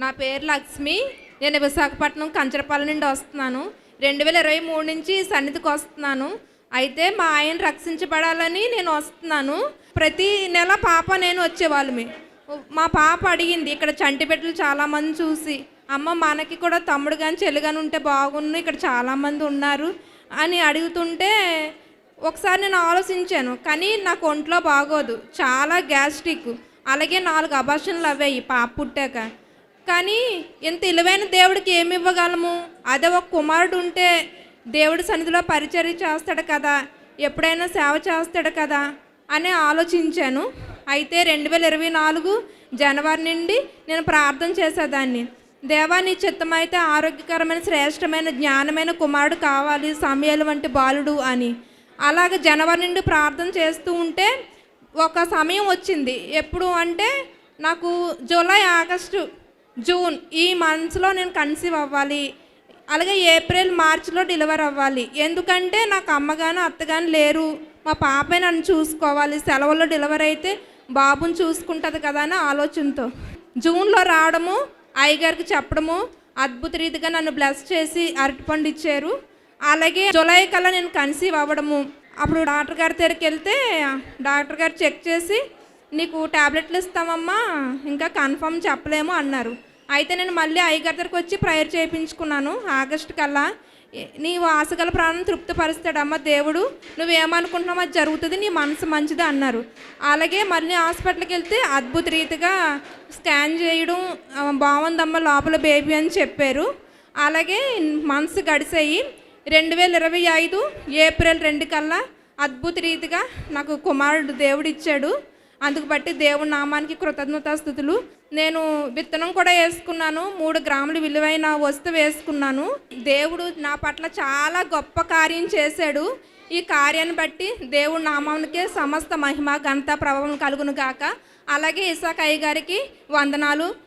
నా పేరు లక్ష్మి. నేను విశాఖపట్నం కంచరపల్లి నుండి వస్తున్నాను. రెండు వేల ఇరవై మూడు నుంచి సన్నిధికి వస్తున్నాను. అయితే మా ఆయన రక్షించబడాలని నేను వస్తున్నాను. ప్రతి నెల పాప నేను వచ్చేవాళ్ళమి. మా పాప అడిగింది ఇక్కడ చంటి బిడ్డలు చాలామంది చూసి అమ్మ మనకి కూడా తమ్ముడు కానీ చెల్లి కానీ ఉంటే బాగుండు ఇక్కడ చాలామంది ఉన్నారు అని అడుగుతుంటే ఒకసారి నేను ఆలోచించాను. కానీ నాకు ఒంట్లో బాగోదు. చాలా గ్యాస్ట్రిక్. అలాగే నాలుగు అబార్షన్లు అవ్వాయి పాప పుట్టాక. కానీ ఇంత ఇలువైన దేవుడికి ఏమి ఇవ్వగలము? అదే ఒక కుమారుడు ఉంటే దేవుడి సన్నిధిలో పరిచర్య చేస్తాడు కదా ఎప్పుడైనా సేవ చేస్తాడు కదా అని ఆలోచించాను. అయితే రెండు వేల ఇరవై నాలుగు జనవరి నుండి నేను ప్రార్థన చేసేదాన్ని. దేవా నీ చిత్తమైతే ఆరోగ్యకరమైన శ్రేష్టమైన జ్ఞానమైన కుమారుడు కావాలి సమయాలు వంటి బాలుడు అని. అలాగ జనవరి నుండి ప్రార్థన చేస్తూ ఉంటే ఒక సమయం వచ్చింది. ఎప్పుడు అంటే నాకు జూలై ఆగస్టు జూన్ ఈ మంత్స్లో నేను కన్సీవ్ అవ్వాలి. అలాగే ఏప్రిల్ మార్చిలో డెలివర్ అవ్వాలి. ఎందుకంటే నాకు అమ్మగాను అత్తగాని లేరు. మా పాపే నన్ను చూసుకోవాలి. సెలవుల్లో డెలివరీ అయితే బాబుని చూసుకుంటుంది కదా అని ఆలోచనతో. జూన్లో రావడము అయ్యగారికి చెప్పడము అద్భుత రీతిగా నన్ను బ్లెస్ చేసి అరటిపండు ఇచ్చారు. అలాగే జూలై కల్లా నేను కన్సీవ్ అవ్వడము. అప్పుడు డాక్టర్ గారి దగ్గరికి వెళ్తే డాక్టర్ గారు చెక్ చేసి నీకు టాబ్లెట్లు ఇస్తామమ్మా ఇంకా కన్ఫర్మ్ చెప్పలేము అన్నారు. అయితే నేను మళ్ళీ అయ్యగారి దగ్గరకు వచ్చి ప్రేయర్ చేయించుకున్నాను ఆగస్టు కల్లా. నీ ఆశగల ప్రాణం తృప్తిపరుస్తాడమ్మా దేవుడు. నువ్వేమనుకుంటున్నావు అది జరుగుతుంది నీ మనసు మంచిది అన్నారు. అలాగే మళ్ళీ హాస్పిటల్కి వెళ్తే అద్భుత రీతిగా స్కాన్ చేయడం బాగుందమ్మా లోపల బేబీ అని చెప్పారు. అలాగే మనసు గడిసాయి. రెండు వేల ఇరవై ఐదు ఏప్రిల్ రెండు కల్లా అద్భుత రీతిగా నాకు కుమారుడు దేవుడు ఇచ్చాడు. అందుకు బట్టి దేవుడి నామానికి కృతజ్ఞతాస్థుతులు. నేను విత్తనం కూడా వేసుకున్నాను మూడు గ్రాములు విలువైన వస్తువు వేసుకున్నాను. దేవుడు నా పట్ల చాలా గొప్ప కార్యం చేశాడు. ఈ కార్యాన్ని బట్టి దేవుడి నామానికే సమస్త మహిమ ఘనత ప్రభావం కలుగును గాక. అలాగే ఇసాక్ అయ్య గారికి వందనాలు.